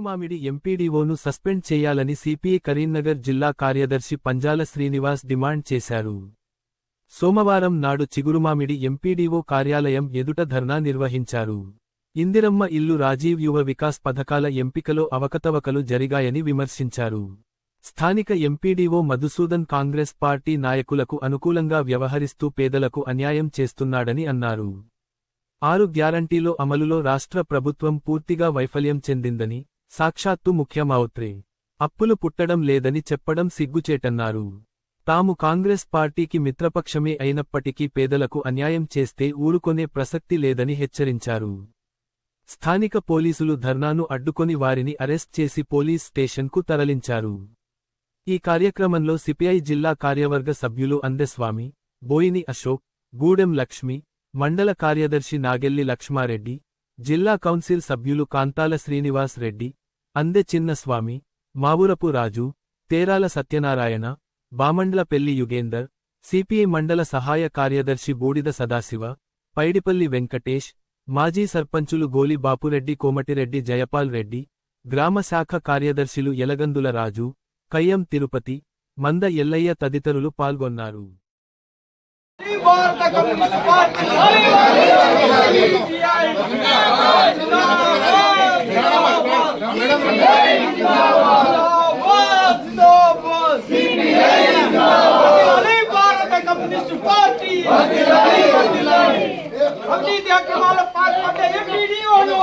చిగురుమామిడి ఎంపీడీఓను సస్పెండ్ చేయాలని సిపిఐ కరీంనగర్ జిల్లా కార్యదర్శి పంజాల శ్రీనివాస్ డిమాండ్ చేశారు. సోమవారం నాడు చిగురుమామిడి ఎంపీడీఓ కార్యాలయం ఎదుట ధర్నా నిర్వహించారు. ఇందిరమ్మ ఇల్లు రాజీవ్ యువ వికాస్ పథకాల ఎంపికలో అవకతవకలు జరిగాయని విమర్శించారు. స్థానిక ఎంపీడీఓ మధుసూదన్ కాంగ్రెస్ పార్టీ నాయకులకు అనుకూలంగా వ్యవహరిస్తూ పేదలకు అన్యాయం చేస్తున్నాడని అన్నారు. ఆరు గ్యారంటీలో అమలులో రాష్ట్ర ప్రభుత్వం పూర్తిగా వైఫల్యం చెందిందని సాక్షాత్తు ముఖ్యమౌత్రే. అప్పులు పుట్టడం లేదని చెప్పడం సిగ్గుచేటన్నారు. తాము కాంగ్రెస్ పార్టీకి మిత్రపక్షమే అయినప్పటికీ పేదలకు అన్యాయం చేస్తే ఊరుకొనే ప్రసక్తి లేదని హెచ్చరించారు. స్థానిక పోలీసులు ధర్నాను అడ్డుకొని వారిని అరెస్ట్ చేసి పోలీస్ స్టేషన్కు తరలించారు. ఈ కార్యక్రమంలో సిపిఐ జిల్లా కార్యవర్గ సభ్యులు అందెస్వామి బోయిని అశోక్ గూడెం లక్ష్మి మండల కార్యదర్శి నాగెల్లి లక్ష్మారెడ్డి జిల్లా కౌన్సిల్ సభ్యులు కాంతాల శ్రీనివాస్ రెడ్డి అందె చిన్నస్వామి మావురపు రాజు తేరాల సత్యనారాయణ బామండ్ల పెళ్ళి యుగేందర్ సిపిఐ మండల సహాయ కార్యదర్శి బూడిద సదాశివ పైడిపల్లి వెంకటేష్ మాజీ సర్పంచులు గోలి బాపురెడ్డి కోమటిరెడ్డి జయపాల్ రెడ్డి గ్రామ శాఖ కార్యదర్శులు ఎలగందుల రాజు కయ్యం తిరుపతి మంద ఎల్లయ్య తదితరులు పాల్గొన్నారు communist party Bharata communist party అవినీతి అక్రమాల పాల్పడ్డ ఎంపీడీఓను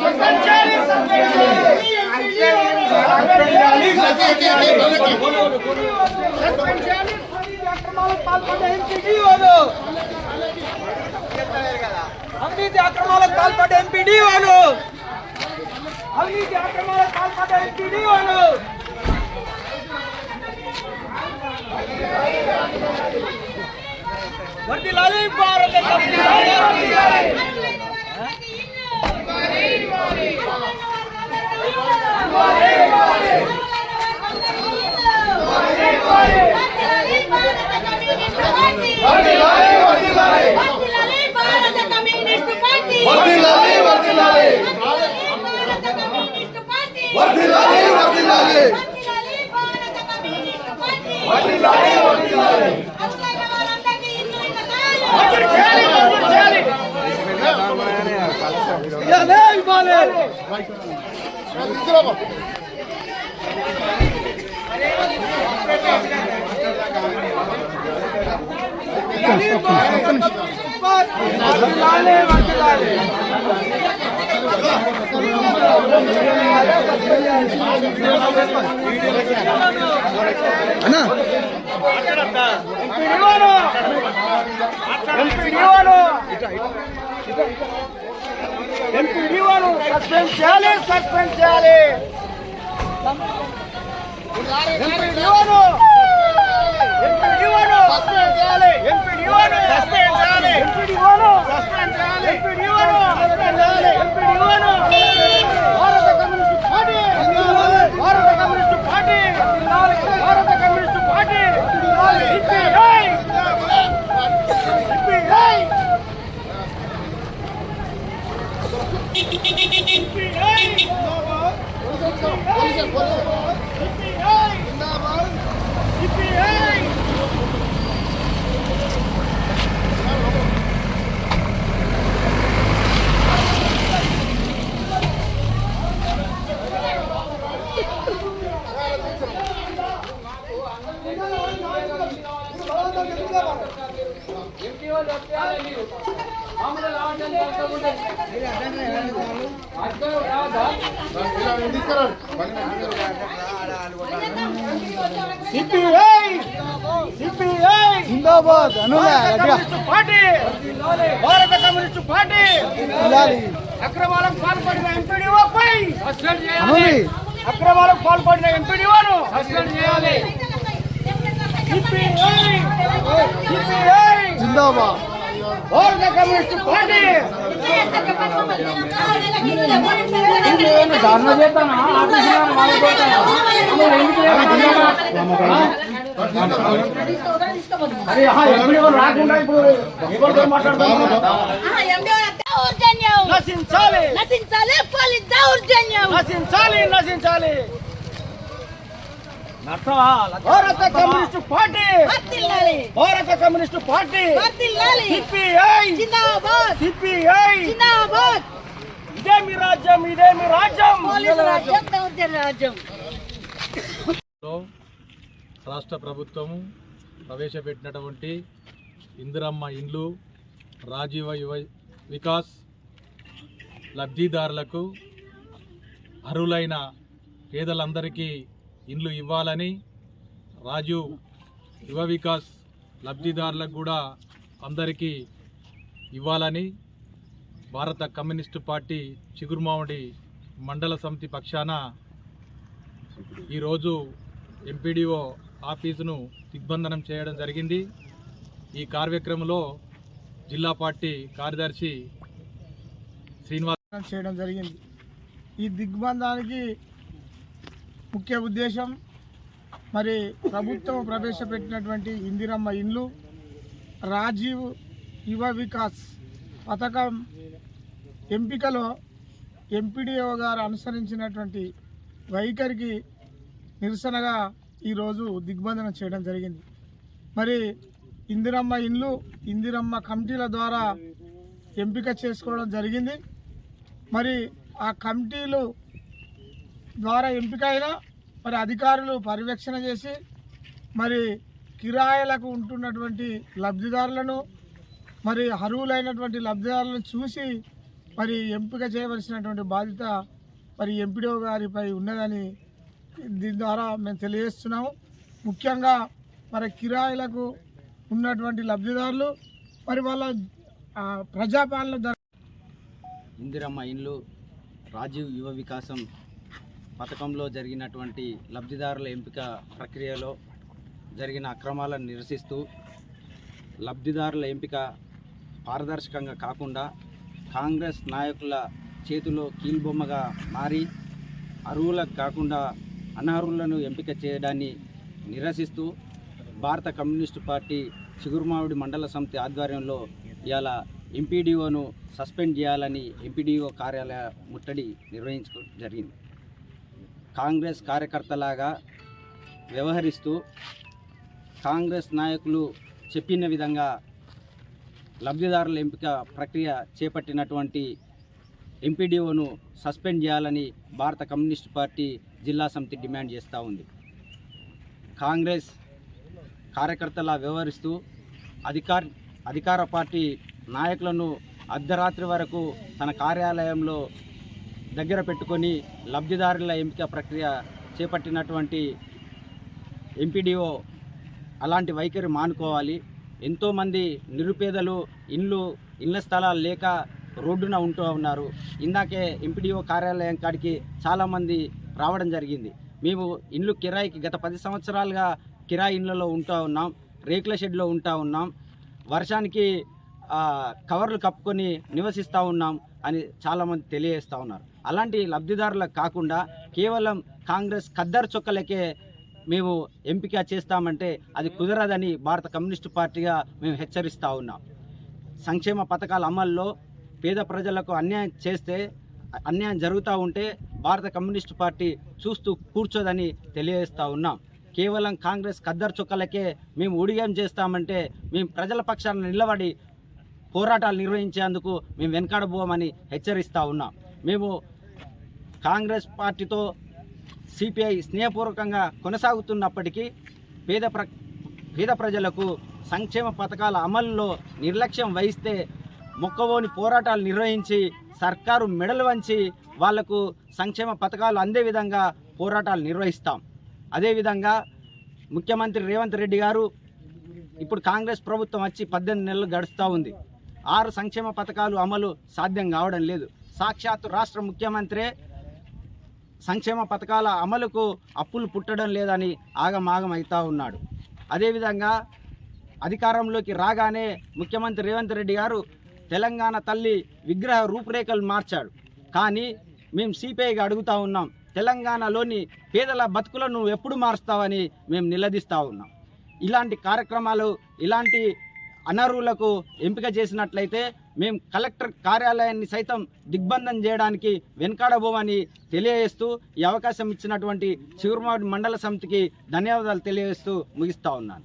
సస్పెండ్ చేయాలి సస్పెండ్ చేయాలి సస్పెండ్ చేయాలి అవినీతి అక్రమాలకు పాల్పడ్డ ఎంపీడీఓను అవినీతి అక్రమాలకు పాల్పడ్డ ఎంపీడీఓను అవినీతి అక్రమాలకు పాల్పడ్డ ఎంపీడీఓను వర్దిలాలి వర్దిలాలి ఎంపీడీఓను ఎంపీడీఓను సస్పెండ్ చేయాలి సస్పెండ్ చేయాలి. ఎంపీడీఓను ఎంపీడీఓను సస్పెండ్ చేయాలి ఎంపీడీఓను సస్పెండ్ చేయాలి ఎంపీడీఓను సస్పెండ్ చేయాలి ఎంపీడీఓను సస్పెండ్ చేయాలి ఎంపీడీఓను Bharata communist party Bharata communist party Bharata communist party CPI CPI CPI CPI జిందాబాద్. పార్టీ భారత కమ్యూనిస్టు పార్టీ అక్రమాలకు పాల్పడిన ఎంపీడీఓపై సస్పెండ్ చేయాలి అక్రమాలకు పాల్పడిన ఎంపీడీఓను సస్పెండ్ చేయాలి జిందాబాద్ భారత కమ్యూనిస్టు పార్టీ! అరే ఎంపీడీఓ రాకుండా ఇప్పుడు ఎవరితో మాట్లాడతాము దౌర్జన్యం నశించాలి! నశించాలి! పోలీస్ దౌర్జన్యం! నశించాలి నశించాలి! Bharata communist party! Bharata communist party! వర్ధిల్లాలి సిపిఐ! జిందాబాద్. సిపిఐ! జిందాబాద్. ఇదేమి రాజ్యం ఇదేమి రాజ్యం? రాజ్యం దౌర్జన్య రాజ్యం. లో రాష్ట్ర ప్రభుత్వము ప్రవేశపెట్టినటువంటి ఇందిరమ్మ ఇండ్లు రాజీవ యువ వికాస్ లబ్ధిదారులకు అర్హులైన పేదలందరికీ ఇండ్లు ఇవ్వాలని రాజు యువ వికాస్ లబ్ధిదారులకు కూడా అందరికీ ఇవ్వాలని భారత కమ్యూనిస్టు పార్టీ చిగురుమామిడి మండల సమితి పక్షాన ఈరోజు ఎంపీడీఓ ఆఫీసును దిగ్బంధనం చేయడం జరిగింది. ఈ కార్యక్రమంలో జిల్లా పార్టీ కార్యదర్శి శ్రీనివాస్ చేయడం జరిగింది. ఈ దిగ్బంధానికి ముఖ్య ఉద్దేశం మరి ప్రభుత్వం ప్రవేశపెట్టినటువంటి ఇందిరమ్మ ఇండ్లు రాజీవ్ యువ వికాస్ పథకం ఎంపికలో ఎంపీడీఓ గారు అనుసరించినటువంటి వైఖరికి నిరసనగా ఈరోజు దిగ్బంధనం చేయడం జరిగింది. మరి ఇందిరమ్మ ఇండ్లు ఇందిరమ్మ కమిటీల ద్వారా ఎంపిక చేసుకోవడం జరిగింది. మరి ఆ కమిటీలు ద్వారా ఎంపికైన మరి అధికారులు పర్యవేక్షణ చేసి మరి కిరాయలకు ఉంటున్నటువంటి లబ్ధిదారులను మరి అర్హులైనటువంటి లబ్ధిదారులను చూసి మరి ఎంపిక చేయవలసినటువంటి బాధ్యత మరి ఎంపీడీఓ గారిపై ఉన్నదని దీని ద్వారా మేము తెలియజేస్తున్నాము. ముఖ్యంగా మరి కిరాయిలకు ఉన్నటువంటి లబ్ధిదారులు మరి వాళ్ళ ప్రజాపాలన ఇందిరమ్మ ఇండ్లు రాజీవ్ యువ వికాసం పథకంలో జరిగినటువంటి లబ్ధిదారుల ఎంపిక ప్రక్రియలో జరిగిన అక్రమాలను నిరసిస్తూ లబ్ధిదారుల ఎంపిక పారదర్శకంగా కాకుండా కాంగ్రెస్ నాయకుల చేతిలో కీలుబొమ్మగా మారి అర్హులకు కాకుండా అనర్హులను ఎంపిక చేయడాన్ని నిరసిస్తూ భారత కమ్యూనిస్టు పార్టీ చిగురుమావిడి మండల సమితి ఆధ్వర్యంలో ఇవాళ ఎంపీడీఓను సస్పెండ్ చేయాలని ఎంపీడీఓ కార్యాలయ ముట్టడి నిర్వహించుకో జరిగింది. కాంగ్రెస్ కార్యకర్తలాగా వ్యవహరిస్తూ కాంగ్రెస్ నాయకులు చెప్పిన విధంగా లబ్ధిదారుల ఎంపిక ప్రక్రియ చేపట్టినటువంటి ఎంపీడీఓను సస్పెండ్ చేయాలని భారత కమ్యూనిస్టు పార్టీ జిల్లా సమితి డిమాండ్ చేస్తూ ఉంది. కాంగ్రెస్ కార్యకర్తలా వ్యవహరిస్తూ అధికార అధికార పార్టీ నాయకులను అర్ధరాత్రి వరకు తన కార్యాలయంలో దగ్గర పెట్టుకొని లబ్ధిదారుల ఎంపిక ప్రక్రియ చేపట్టినటువంటి ఎంపీడీఓ అలాంటి వైఖరి మానుకోవాలి. ఎంతోమంది నిరుపేదలు ఇండ్లు ఇళ్ళ స్థలాలు లేక రోడ్డున ఉంటూ ఉన్నారు. ఇందాకే ఎంపీడీఓ కార్యాలయం కాడికి చాలామంది రావడం జరిగింది. మేము ఇండ్లు కిరాయికి గత పది సంవత్సరాలుగా కిరాయి ఇండ్లలో ఉంటూ ఉన్నాం రేకుల షెడ్లో ఉంటూ ఉన్నాం. వర్షానికి కవర్లు కప్పుకొని నివసిస్తూ ఉన్నాం అని చాలామంది తెలియజేస్తూ ఉన్నారు. అలాంటి లబ్ధిదారులకు కాకుండా కేవలం కాంగ్రెస్ ఖద్దరు చొక్కలకే మేము ఎంపిక చేస్తామంటే అది కుదరదని భారత కమ్యూనిస్టు పార్టీగా మేము హెచ్చరిస్తూ ఉన్నాం. సంక్షేమ పథకాల అమల్లో పేద ప్రజలకు అన్యాయం చేస్తే అన్యాయం జరుగుతూ ఉంటే భారత కమ్యూనిస్టు పార్టీ చూస్తూ కూర్చోదని తెలియజేస్తూ ఉన్నాం. కేవలం కాంగ్రెస్ ఖద్దరు చుక్కలకే మేము ఉడిగేం చేస్తామంటే మేము ప్రజల పక్షాన నిలబడి పోరాటాలు నిర్వహించేందుకు మేము వెనకాడబోమని హెచ్చరిస్తూ ఉన్నాం. మేము కాంగ్రెస్ పార్టీతో సిపిఐ స్నేహపూర్వకంగా కొనసాగుతున్నప్పటికీ పేద ప్ర పేద ప్రజలకు సంక్షేమ పథకాల అమలులో నిర్లక్ష్యం వహిస్తే మొక్కవోని పోరాటాలు నిర్వహించి సర్కారు మెడలు వంచి వాళ్ళకు సంక్షేమ పథకాలు అందే విధంగా పోరాటాలు నిర్వహిస్తాం. అదేవిధంగా ముఖ్యమంత్రి రేవంత్ రెడ్డి గారు ఇప్పుడు కాంగ్రెస్ ప్రభుత్వం వచ్చి పద్దెనిమిది నెలలు గడుస్తూ ఉంది. ఆరు సంక్షేమ పథకాలు అమలు సాధ్యం కావడం లేదు. సాక్షాత్తు రాష్ట్ర ముఖ్యమంత్రే సంక్షేమ పథకాల అమలుకు అప్పులు పుట్టడం లేదని ఆగమాగం అవుతా ఉన్నాడు. అదేవిధంగా అధికారంలోకి రాగానే ముఖ్యమంత్రి రేవంత్ రెడ్డి గారు తెలంగాణ తల్లి విగ్రహ రూపురేఖలు మార్చాడు. కానీ మేము సిపిఐగా అడుగుతూ ఉన్నాం తెలంగాణలోని పేదల బతుకులను నువ్వు ఎప్పుడు మారుస్తావని మేము నిలదీస్తూ ఉన్నాం. ఇలాంటి కార్యక్రమాలు ఇలాంటి అనర్హులకు ఎంపిక చేసినట్లయితే మేము కలెక్టర్ కార్యాలయాన్ని సైతం దిగ్బంధం చేయడానికి వెనకాడబోమని తెలియజేస్తూ ఈ అవకాశం ఇచ్చినటువంటి చిగురుమాడి మండల సమితికి ధన్యవాదాలు తెలియజేస్తూ ముగిస్తా ఉన్నాను.